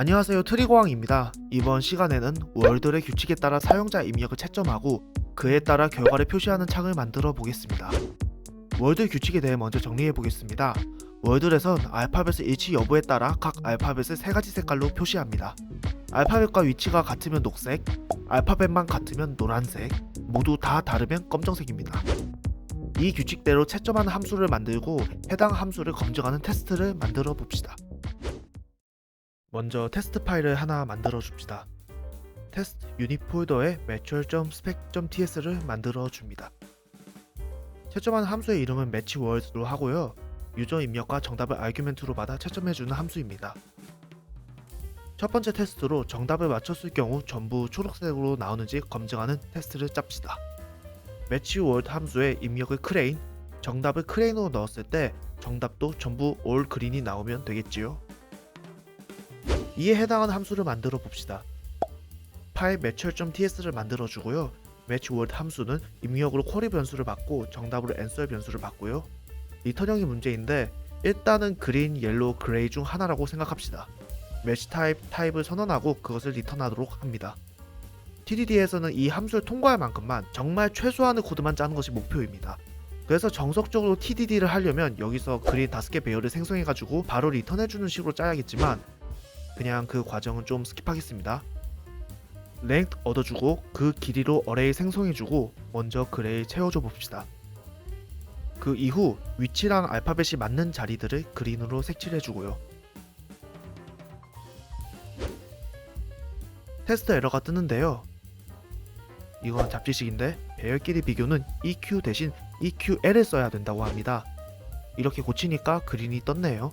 안녕하세요 트리고왕입니다. 이번 시간에는 월들의 규칙에 따라 사용자 입력을 채점하고 그에 따라 결과를 표시하는 창을 만들어 보겠습니다. 월드 규칙에 대해 먼저 정리해 보겠습니다. 월들에선 알파벳의 일치 여부에 따라 각 알파벳을 세 가지 색깔로 표시합니다. 알파벳과 위치가 같으면 녹색, 알파벳만 같으면 노란색, 모두 다 다르면 검정색입니다. 이 규칙대로 채점하는 함수를 만들고 해당 함수를 검증하는 테스트를 만들어 봅시다. 먼저 테스트 파일을 하나 만들어 줍시다. 테스트 유닛 폴더에 mature.spec.ts를 만들어 줍니다. 채점하는 함수의 이름은 matchwords로 하고요. 유저 입력과 정답을 아규멘트로 받아 채점해주는 함수입니다. 첫 번째 테스트로 정답을 맞췄을 경우 전부 초록색으로 나오는지 검증하는 테스트를 짭시다. matchword 함수의 입력을 크레인, 정답을 크레인으로 넣었을 때 정답도 전부 올 그린이 나오면 되겠지요. 이에 해당하는 함수를 만들어 봅시다. 파일 mature.ts를 만들어 주고요. matchword 함수는 입력으로 쿼리 변수를 받고 정답으로 answer 변수를 받고요. 리턴형이 문제인데 일단은 그린, 옐로우, 그레이 중 하나라고 생각합시다. 매치 타입 타입을 선언하고 그것을 리턴하도록 합니다. TDD에서는 이 함수를 통과할 만큼만 정말 최소한의 코드만 짜는 것이 목표입니다. 그래서 정석적으로 TDD를 하려면 여기서 그린 5개 배열을 생성해가지고 바로 리턴해주는 식으로 짜야겠지만 그냥 그 과정은 좀 스킵하겠습니다. 랭크 얻어주고 그 길이로 어레이 생성해주고 먼저 그레이 채워줘 봅시다. 그 이후 위치랑 알파벳이 맞는 자리들을 그린으로 색칠해주고요. 테스트 에러가 뜨는데요. 이건 잡지식인데 배열끼리 비교는 EQ 대신 EQL을 써야 된다고 합니다. 이렇게 고치니까 그린이 떴네요.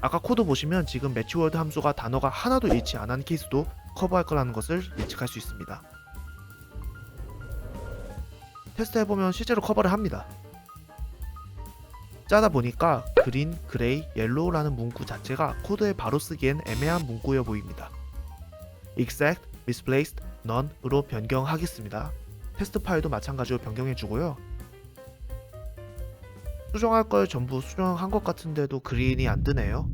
아까 코드 보시면 지금 매치워드 함수가 단어가 하나도 안한 케이스도 커버할 거라는 것을 예측할 수 있습니다. 테스트 해보면 실제로 커버를 합니다. 짜다 보니까 그린, 그레이, 옐로우라는 문구 자체가 코드에 바로 쓰기엔 애매한 문구여 보입니다. exact, misplaced, none으로 변경하겠습니다. 테스트 파일도 마찬가지로 변경해주고요. 수정할 걸 전부 수정한 것 같은데도 그린이 안 뜨네요.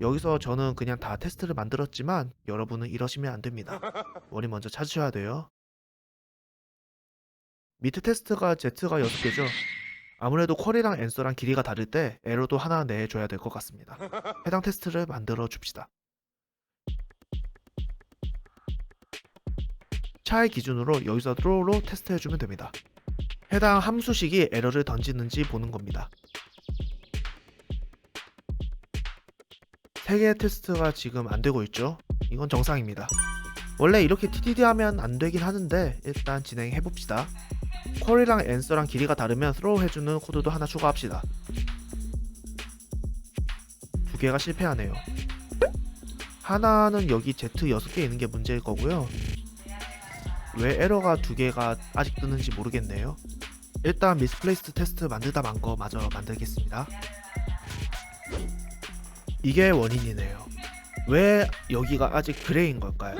여기서 저는 그냥 다 테스트를 만들었지만 여러분은 이러시면 안 됩니다. 원인 먼저 찾으셔야 돼요. 미트 테스트가 Z가 6개죠. 아무래도 쿼리랑 앤서랑 길이가 다를 때 에러도 하나 내줘야 될 것 같습니다. 해당 테스트를 만들어 줍시다. 차의 기준으로 여기서 throw로 테스트해주면 됩니다. 해당 함수식이 에러를 던지는지 보는 겁니다. 3개의 테스트가 지금 안 되고 있죠? 이건 정상입니다. 원래 이렇게 TDD 하면 안 되긴 하는데 일단 진행해 봅시다. 쿼리랑 앤서랑 길이가 다르면 throw 해주는 코드도 하나 추가합시다. 두 개가 실패하네요. 하나는 여기 Z 6개 있는 게 문제일 거고요. 왜 에러가 두 개가 아직 뜨는지 모르겠네요. 일단 미스플레이스트 테스트 만들다 만 거 마저 만들겠습니다. 이게 원인이네요. 왜 여기가 아직 그레이인 걸까요?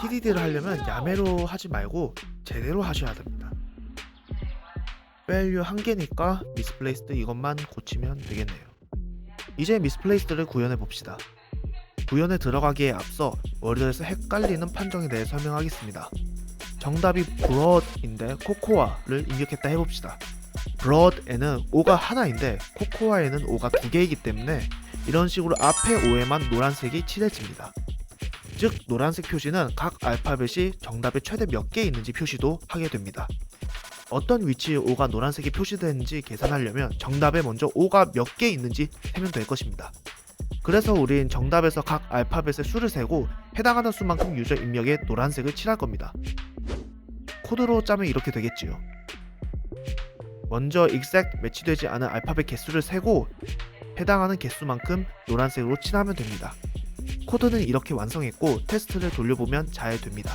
TDD를 하려면 야매로 하지 말고 제대로 하셔야 됩니다. value 한 개니까 미스플레이스드 이것만 고치면 되겠네요. 이제 미스플레이스드를 구현해 봅시다. 구현에 들어가기에 앞서 월드에서 헷갈리는 판정에 대해 설명하겠습니다. 정답이 broad인데 코코아를 입력했다 해봅시다. broad에는 O가 하나인데 코코아에는 O가 두 개이기 때문에 이런 식으로 앞에 O에만 노란색이 칠해집니다. 즉 노란색 표시는 각 알파벳이 정답에 최대 몇 개 있는지 표시도 하게 됩니다. 어떤 위치에 O가 노란색이 표시되는지 계산하려면 정답에 먼저 O가 몇 개 있는지 세면 될 것입니다. 그래서 우린 정답에서 각 알파벳의 수를 세고 해당하는 수만큼 유저 입력에 노란색을 칠할 겁니다. 코드로 짜면 이렇게 되겠지요. 먼저 exact 매치되지 않은 알파벳 개수를 세고 해당하는 개수만큼 노란색으로 칠하면 됩니다. 코드는 이렇게 완성했고 테스트를 돌려보면 잘 됩니다.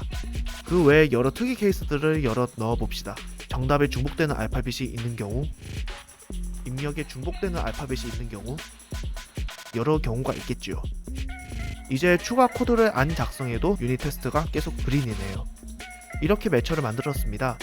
그 외에 여러 특이 케이스들을 여러 넣어봅시다. 정답에 중복되는 알파벳이 있는 경우, 입력에 중복되는 알파벳이 있는 경우, 여러 경우가 있겠지요. 이제 추가 코드를 안 작성해도 유닛 테스트가 계속 그린이네요. 이렇게 매처를 만들었습니다.